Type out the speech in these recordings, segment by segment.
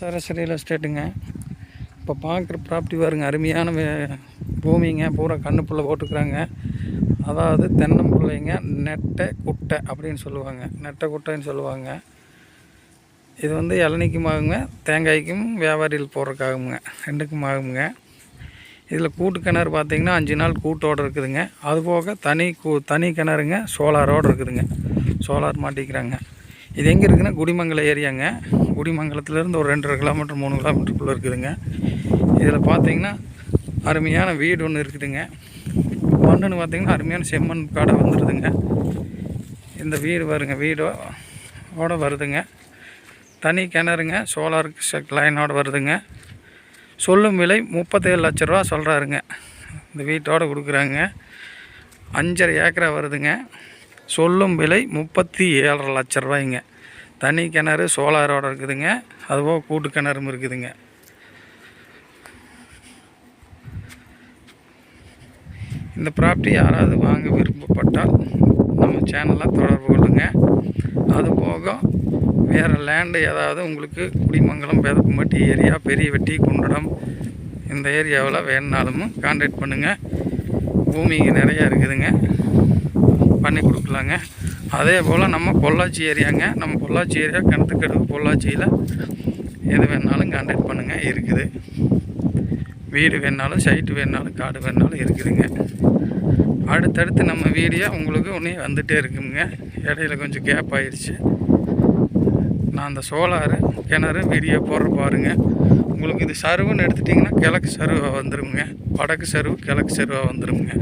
Saraswati real எஸ்டேட்டுங்க இப்போ பார்க்குற property பாருங்க அருமையான பூமிங்க. பூரா கண்ணுப்புள்ள போட்டுக்கிறாங்க. அதாவது தென்னம்பிள்ளைங்க நெட்டை குட்டை அப்படின்னு சொல்லுவாங்க. நெட்டை குட்டைன்னு சொல்லுவாங்க. இது வந்து இளநிக்கும் ஆகுங்க தேங்காய்க்கும் வியாபாரிகள் போடுறதுக்காகுங்க ரெண்டுக்கும் ஆகுங்க இதில் கூட்டு கிணறு பார்த்திங்கன்னா அஞ்சு நாள் கூட்டோடு இருக்குதுங்க. அதுபோக தனி கூ தனி கிணறுங்க சோலாரோடு இருக்குதுங்க. சோலார் மாட்டிக்கிறாங்க. இது எங்கே இருக்குதுன்னா குடிமங்கலம் ஏரியாங்க. குடிமங்கலத்துலேருந்து ஒரு ரெண்டரை கிலோமீட்டர் மூணு கிலோமீட்டருக்குள்ளே இருக்குதுங்க. இதில் பார்த்தீங்கன்னா அருமையான வீடு ஒன்று இருக்குதுங்க. மண்ணுன்னு பார்த்தீங்கன்னா அருமையான செம்மண் காடை வந்துடுதுங்க இந்த வீடு வருங்க வீடோட வருதுங்க. தனி கிணறுங்க சோலார் லைனோடு வருதுங்க. சொல்லும் விலை முப்பத்தேழு லட்ச ரூபா சொல்கிறாருங்க இந்த வீட்டோட கொடுக்குறாங்க. அஞ்சரை ஏக்கரா வருதுங்க. சொல்லும் விலை முப்பத்தி ஏழரை லட்ச ரூபாய்ங்க. தனி கிணறு சோலாரோட இருக்குதுங்க. அதுபோக கூட்டு கிணறும் இருக்குதுங்க. இந்த ப்ராப்பர்ட்டி யாராவது வாங்க விரும்பப்பட்டால் நம்ம சேனலை தொடர்பு கொள்ளுங்க. அதுபோக வேறு லேண்டு ஏதாவது உங்களுக்கு குடிமங்கலம் பெதப்பம்பட்டி ஏரியா பெரிய வெட்டி குண்டடம் இந்த ஏரியாவில் வேணுனாலும் கான்டாக்ட் பண்ணுங்கள் பூமிங்க நிறையா இருக்குதுங்க. பண்ணி கொடுக்கலாங்க. அதே போல் நம்ம பொள்ளாச்சி ஏரியாங்க. நம்ம பொள்ளாச்சி ஏரியா கிணத்துக்கடுவு பொள்ளாச்சியில் எது வேணாலும் கான்டாக்ட் பண்ணுங்கள் இருக்குது. வீடு வேணாலும் சைட்டு வேணாலும் காடு வேணாலும் இருக்குதுங்க. அடுத்தடுத்து நம்ம வீடியோ உங்களுக்கு ஒன்றே வந்துகிட்டே இருக்குங்க. இடையில கொஞ்சம் கேப் ஆயிடுச்சு நான் அந்த சோலாரு கிணறு வீடியோ போடுற பாருங்க. உங்களுக்கு இது சருவுன்னு எடுத்துட்டிங்கன்னா கிழக்கு சருவாக வந்துருங்க. வடக்கு சருவு கிழக்கு சருவாக வந்துருங்க.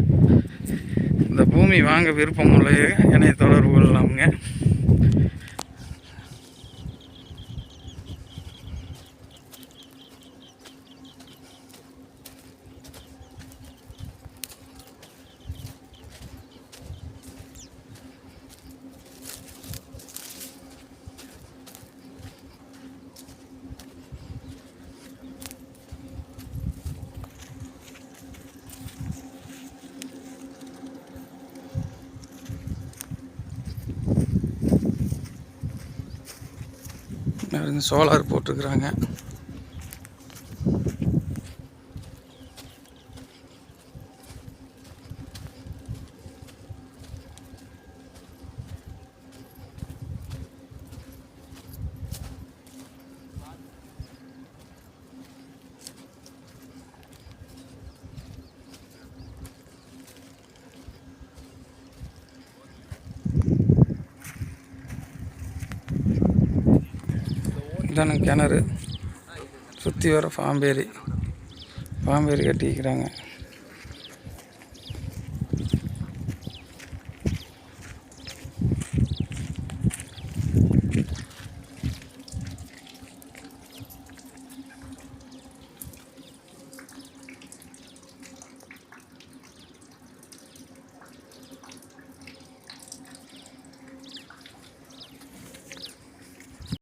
இந்த பூமி வாங்க விருப்பம் உள்ள என்னை தொடர்பு கொள்ளலாமுங்க இருந்து சோலார் போட்டிருக்குறாங்க. இதான கிணறு. சுற்றி வர பாம்பேரி. பாம்பேரி கட்டிக்கிறாங்க.